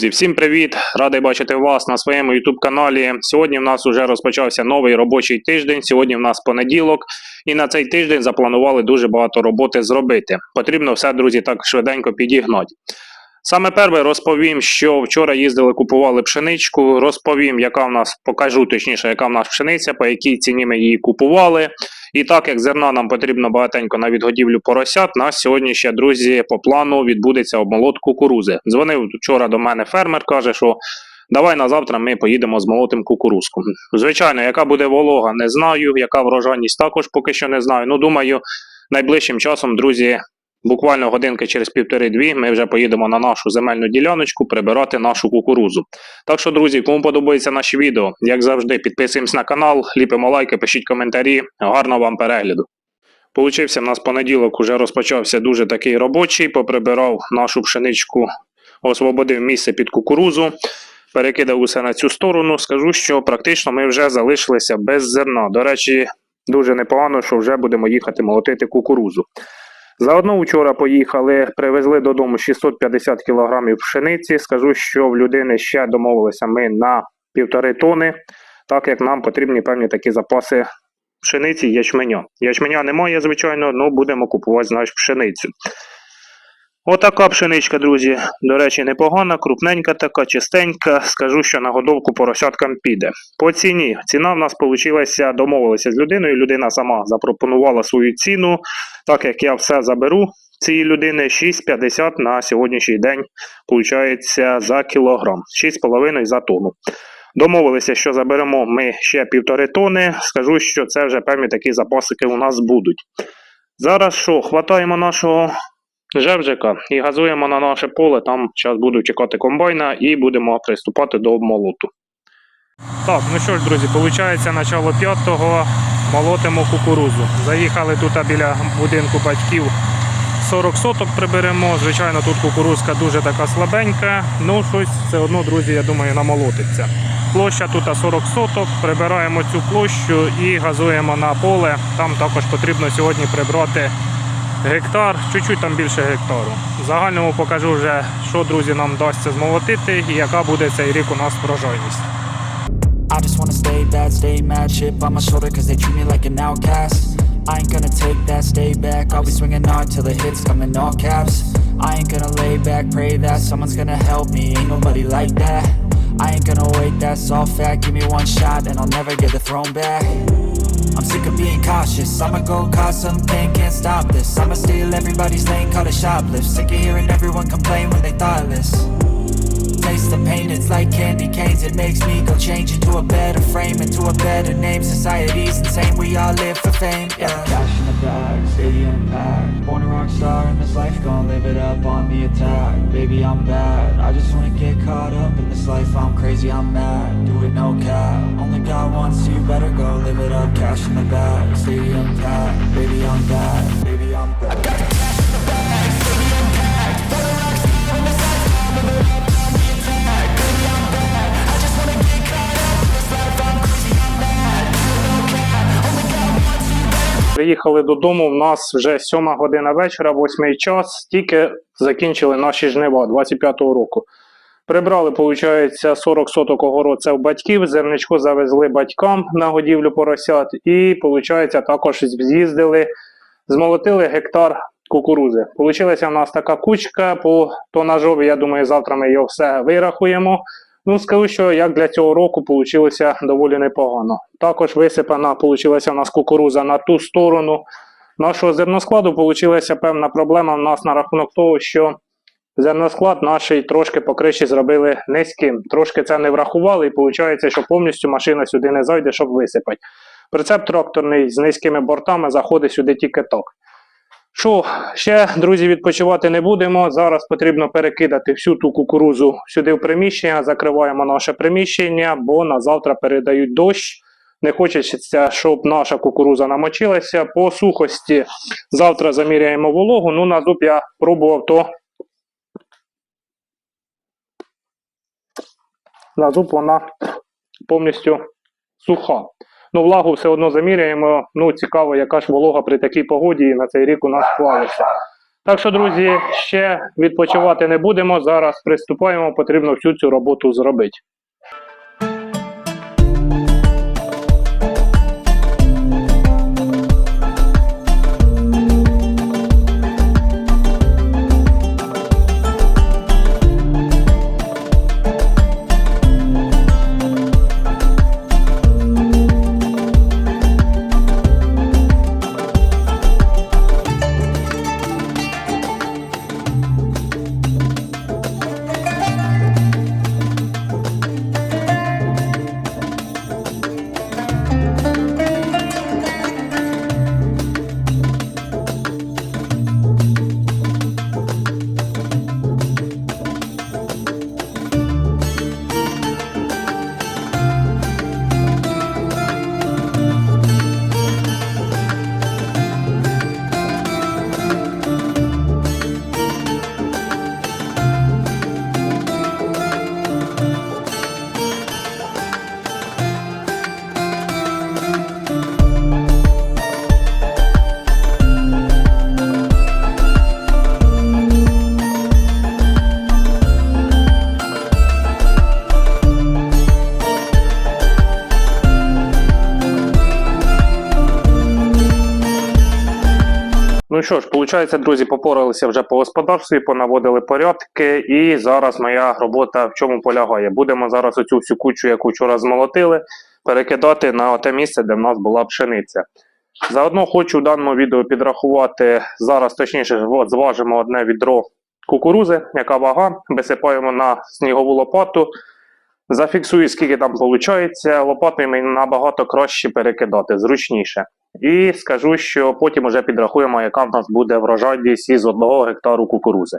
Друзі, всім привіт! Радий бачити вас на своєму YouTube каналі. Сьогодні в нас вже розпочався новий робочий тиждень. Сьогодні в нас понеділок, і на цей тиждень запланували дуже багато роботи зробити. Потрібно все, друзі, так швиденько підігнати. Саме перше розповім, що вчора їздили, купували пшеничку. Розповім, яка в нас покажу точніше, яка в нас пшениця, по якій ціні ми її купували. І так як зерна нам потрібно багатенько на відгодівлю поросят, нас сьогодні ще, друзі, по плану відбудеться обмолот кукурузи. Дзвонив вчора до мене фермер, каже, що давай на завтра ми поїдемо з молотим кукурузку. Звичайно, яка буде волога, не знаю, яка врожайність також поки що не знаю. Ну, думаю, найближчим часом, друзі, буквально годинки через півтори-дві ми вже поїдемо на нашу земельну діляночку прибирати нашу кукурузу. Так що, друзі, кому подобаються наші відео, як завжди, підписуємось на канал, ліпимо лайки, пишіть коментарі. Гарного вам перегляду. Получився в нас понеділок, уже розпочався дуже такий робочий, поприбирав нашу пшеничку, освободив місце під кукурузу, перекидав усе на цю сторону. Скажу, що практично ми вже залишилися без зерна. До речі, дуже непогано, що вже будемо їхати молотити кукурузу. Заодно вчора поїхали, привезли додому 650 кілограмів пшениці. Скажу, що в людини ще домовилися ми на півтори тони, так як нам потрібні певні такі запаси пшениці ячменю. ячменя. Немає, звичайно, але будемо купувати, знаєш, пшеницю. Отака пшеничка, друзі. До речі, непогана, крупненька така, чистенька. Скажу, що на годовку поросяткам піде. По ціні. Ціна в нас вийшла, домовилися з людиною. Людина сама запропонувала свою ціну. Так як я все заберу цієї людини, 6,50 на сьогоднішній день виходить за кілограм. 6,5 за тонну. Домовилися, що заберемо ми ще півтори тони. Скажу, що це вже певні такі запасики у нас будуть. Зараз що, хватаємо нашого жевжика і газуємо на наше поле. Там зараз буду чекати комбайна і будемо приступати до обмолоту. Так, ну що ж, друзі, виходить, начало п'ятого молотимо кукурузу. Заїхали тут біля будинку батьків. 40 соток приберемо. Звичайно, тут кукурузка дуже така слабенька. Ну, щось все одно, друзі, я думаю, намолотиться. Площа тут 40 соток. Прибираємо цю площу і газуємо на поле. Там також потрібно сьогодні прибрати гектар, чуть-чуть там більше гектару. Загальному покажу вже, що, друзі, нам вдасться змолотити і яка буде цей рік у нас back I'm sick of being cautious, I'ma go cause some pain, can't stop this. I'ma steal everybody's lane, call it shoplift. Sick of hearing everyone complain when they thoughtless. Taste the pain, it's like candy canes. It makes me go change into a better frame Into a better name, society's insane. We all live for fame, yeah The bag, stadium packed. Born a rock star in this life, gon' live it up on the attack. Baby, I'm bad, I just wanna get caught up in this life. I'm crazy, I'm mad, do it no cap. Only God wants you, better go live it up Cash in the bag, stadium packed. Baby, I'm bad, baby, I'm bad Приїхали додому. У нас вже сьома година вечора, восьмий час. Тільки закінчили наші жнива 25-го року. Прибрали, виходить, 40 соток огород це в батьків. Зерничко завезли батькам на годівлю поросят. І, виходить, також з'їздили, змолотили гектар кукурузи. Получилася в нас така кучка по тонажові. Я думаю, завтра ми його все вирахуємо. Ну, скажу, що як для цього року вийшло доволі непогано. Також висипана получилася в нас кукуруза на ту сторону нашого зерноскладу. Получилася певна проблема в нас на рахунок того, що зерносклад наш трошки по зробили низьким. Трошки це не врахували, і виходить, що повністю машина сюди не зайде, щоб висипати. Прицеп тракторний з низькими бортами заходить сюди тільки так. Що, ще, друзі, відпочивати не будемо. Зараз потрібно перекидати всю ту кукурузу сюди в приміщення, закриваємо наше приміщення, бо на завтра передають дощ. Не хочеться, щоб наша кукуруза намочилася. По сухості завтра заміряємо вологу. Ну, на зуб я пробував то. На зуб вона повністю суха. Ну, влагу все одно заміряємо. Ну, цікаво, яка ж волога при такій погоді на цей рік у нас склалася. Так що, друзі, ще відпочивати не будемо. Зараз приступаємо, потрібно всю цю роботу зробити. Що ж, виходить, друзі, попоралися вже по господарстві, понаводили порядки, і зараз моя робота в чому полягає. Будемо зараз оцю всю кучу, яку вчора змолотили, перекидати на те місце, де в нас була пшениця. Заодно хочу в даному відео підрахувати зараз, точніше, от, зважимо одне відро кукурузи, яка вага, висипаємо на снігову лопату. Зафіксую, скільки там виходить. Лопатою набагато краще перекидати, зручніше. І скажу, що потім уже підрахуємо, яка в нас буде врожайність із одного гектару кукурузи.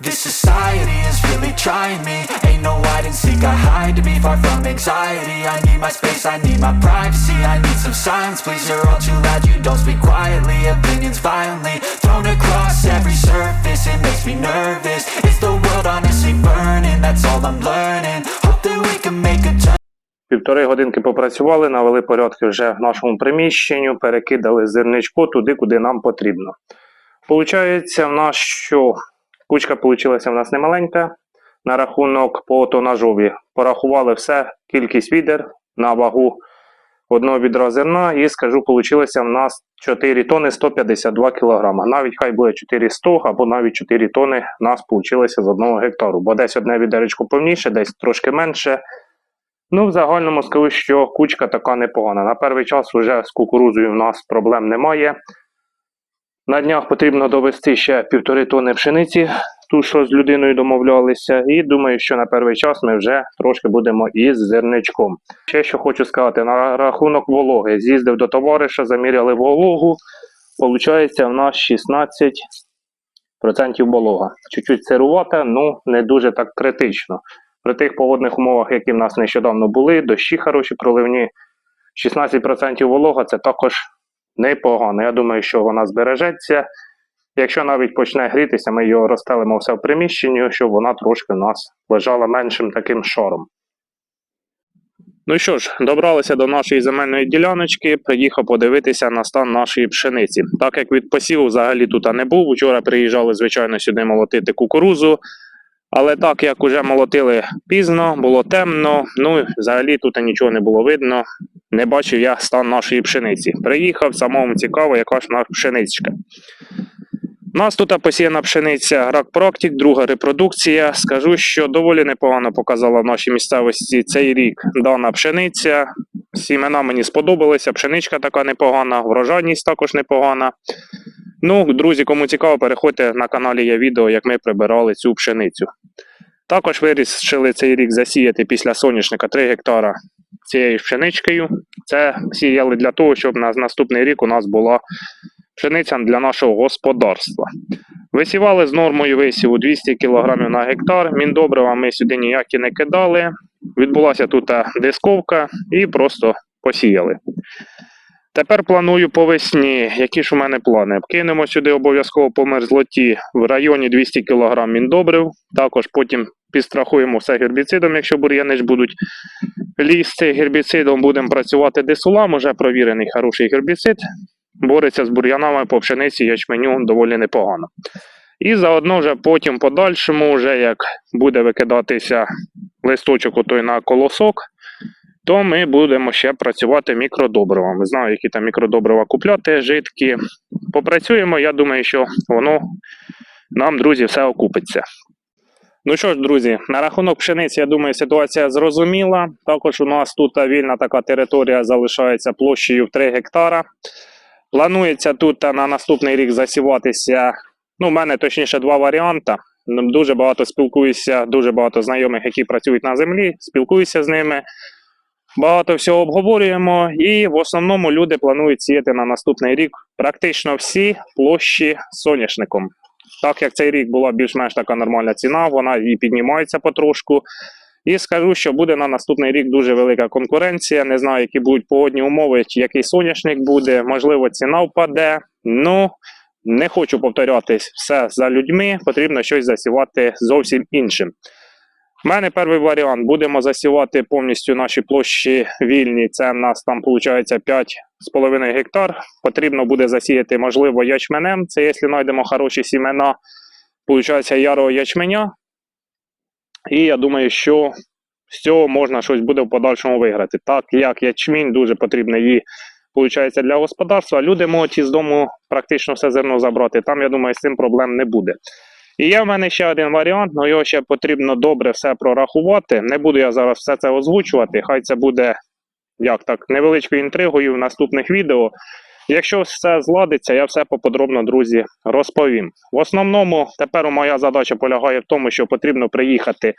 this society is really trying me Ain't no hide and seek, I hide to be far from anxiety I need my space, I need my privacy I need some silence, please, you're all too loud You don't speak quietly, opinions violently Thrown across every surface, it makes me nervous Is the world honestly burning? That's all I'm learning Hope that we can make a turn Півтори годинки попрацювали, навели порядки вже в нашому приміщенні, перекидали зерничко туди, куди нам потрібно. Получається, в нас що кучка вийшла в нас немаленька. На рахунок по тонажові порахували все, кількість відер на вагу одного відра зерна, і скажу, вийшло в нас 4 тони 152 кг. Навіть хай буде 400 або навіть 4 тони в нас вийшло з одного гектару, бо десь одне відеречко повніше, десь трошки менше. Ну, в загальному скажу, що кучка така непогана. На перший час вже з кукурузою в нас проблем немає. На днях потрібно довести ще півтори тони пшениці, ту, що з людиною домовлялися, і думаю, що на перший час ми вже трошки будемо із зерничком. Ще що хочу сказати, на рахунок вологи. З'їздив до товариша, заміряли вологу. Получається, в нас 16% волога. Чуть-чуть сирувата, ну не дуже так критично. При тих погодних умовах, які в нас нещодавно були, дощі хороші проливні, 16% волога це також непогано. Я думаю, що вона збережеться. Якщо навіть почне грітися, ми його розстелимо все в приміщенні, щоб вона трошки у нас лежала меншим таким шаром. Ну що ж, добралися до нашої земельної діляночки, приїхав подивитися на стан нашої пшениці. Так як від посіву взагалі тут не був. Вчора приїжджали, звичайно, сюди молотити кукурузу. Але так як уже молотили пізно, було темно, ну взагалі тут нічого не було видно. Не бачив я стан нашої пшениці. Приїхав, самому цікаво, яка ж наша пшеничка. У нас тут посіяна пшениця Грак Практик, друга репродукція. Скажу, що доволі непогано показала в нашій місцевості цей рік дана пшениця. Сімена мені сподобалися, пшеничка така непогана, врожайність також непогана. Ну, друзі, кому цікаво, переходьте на каналі є відео, як ми прибирали цю пшеницю. Також вирішили цей рік засіяти після соняшника 3 гектара цією пшеничкою. Це сіяли для того, щоб на наступний рік у нас була пшениця для нашого господарства. Висівали з нормою висіву 200 кг на гектар. Міндобрива ми сюди ніякі не кидали. Відбулася тут дисковка і просто посіяли. Тепер планую по весні. Які ж у мене плани? Кинемо сюди обов'язково по мерзлоті в районі 200 кг міндобрив. Також потім підстрахуємо все гербіцидом, якщо бур'яни ж будуть лізти гербіцидом. Будемо працювати десулам, уже провірений хороший гербіцид. Бореться з бур'янами по пшениці ячменю доволі непогано. І заодно вже потім подальшому, вже як буде викидатися листочок отой на колосок, то ми будемо ще працювати мікродобривами. Знаю, які там мікродобрива купляти, жидкі. Попрацюємо, я думаю, що воно нам, друзі, все окупиться. Ну що ж, друзі, на рахунок пшениці, я думаю, ситуація зрозуміла. Також у нас тут вільна така територія залишається площею в 3 гектара. Планується тут на наступний рік засіватися. Ну, у мене точніше два варіанти. Дуже багато спілкуюся, дуже багато знайомих, які працюють на землі, спілкуюся з ними. Багато всього обговорюємо, і в основному люди планують сіяти на наступний рік практично всі площі соняшником. Так як цей рік була більш-менш така нормальна ціна, вона і піднімається потрошку. І скажу, що буде на наступний рік дуже велика конкуренція. Не знаю, які будуть погодні умови, чи який соняшник буде. Можливо, ціна впаде. Ну не хочу повторятись все за людьми. Потрібно щось засівати зовсім іншим. У мене перший варіант. Будемо засівати повністю наші площі вільні. Це в нас там виходить 5,5 гектар. Потрібно буде засіяти, можливо, ячменем. Це якщо знайдемо хороші сімена, виходить ярого ячменя. І я думаю, що з цього можна щось буде в подальшому виграти. Так як ячмінь дуже потрібно її, виходить, для господарства. Люди можуть із дому практично все зерно забрати. Там, я думаю, з цим проблем не буде. І є в мене ще один варіант, але його ще потрібно добре все прорахувати. Не буду я зараз все це озвучувати. Хай це буде як так, невеличкою інтригою в наступних відео. Якщо все зладиться, я все поподробно, друзі, розповім. В основному, тепер моя задача полягає в тому, що потрібно приїхати.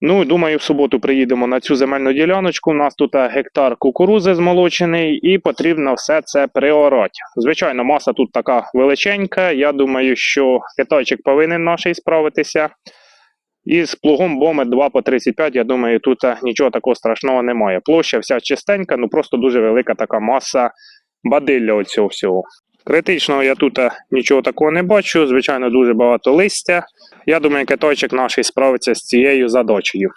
Ну, думаю, в суботу приїдемо на цю земельну діляночку. У нас тут е, гектар кукурузи змолочений, і потрібно все це приорати. Звичайно, маса тут така величенька. Я думаю, що китайчик повинен наший справитися. І з плугом боми 2 по 35, я думаю, тут е, нічого такого страшного немає. Площа вся чистенька, ну просто дуже велика така маса бадилля оцього всього. Критичного я тут е, нічого такого не бачу. Звичайно, дуже багато листя. Я думаю, китайчик наш справиться з цією задачею.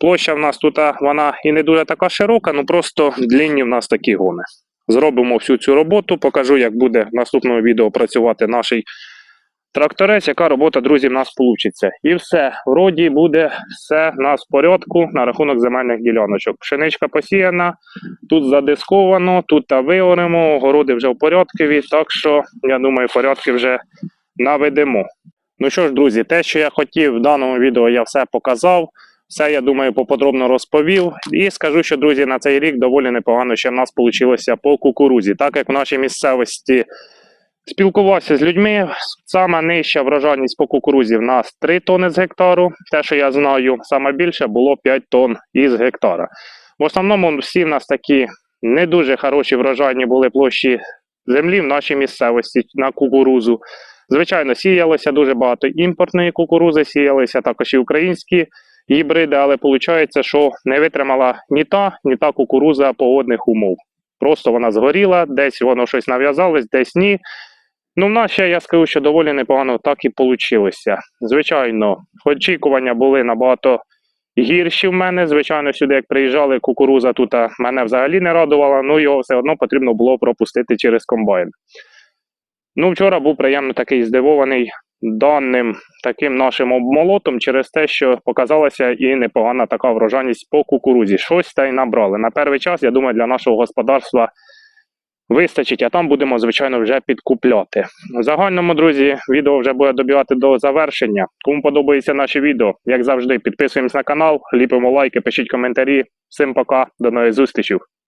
Площа в нас тут е, вона і не дуже така широка, ну просто длінні в нас такі гони. Зробимо всю цю роботу, покажу, як буде в наступному відео працювати наш тракторець, яка робота, друзі, в нас вийде. І все, вроді буде все в нас в порядку на рахунок земельних діляночок. Пшеничка посіяна, тут задисковано, тут та виоремо, огороди вже в порядкові, так що, я думаю, порядки вже наведемо. Ну що ж, друзі, те, що я хотів в даному відео, я все показав. Все, я думаю, поподробно розповів. І скажу, що, друзі, на цей рік доволі непогано ще в нас вийшло по кукурузі. Так як в нашій місцевості спілкувався з людьми, сама нижча врожайність по кукурузі в нас 3 тони з гектару. Те, що я знаю, саме більше було 5 тонн із гектара. В основному всі в нас такі не дуже хороші врожайні були площі землі в нашій місцевості на кукурузу. Звичайно, сіялося дуже багато імпортної кукурузи, сіялися також і українські гібриди, але виходить, що не витримала ні та, ні та кукуруза погодних умов. Просто вона згоріла, десь воно щось нав'язалось, десь ні. Ну, в нас ще я скажу, що доволі непогано так і вийшло. Звичайно, очікування були набагато гірші в мене. Звичайно, сюди, як приїжджали, кукуруза тут мене взагалі не радувала, ну його все одно потрібно було пропустити через комбайн. Ну, вчора був приємно такий здивований даним таким нашим обмолотом через те, що показалася і непогана така врожайність по кукурузі. Щось та й набрали. На перший час, я думаю, для нашого господарства вистачить, а там будемо, звичайно, вже підкупляти. В загальному, друзі, відео вже буде добігати до завершення. Кому подобається наше відео, як завжди, підписуємось на канал, ліпимо лайки, пишіть коментарі. Всім пока, до нових зустрічей.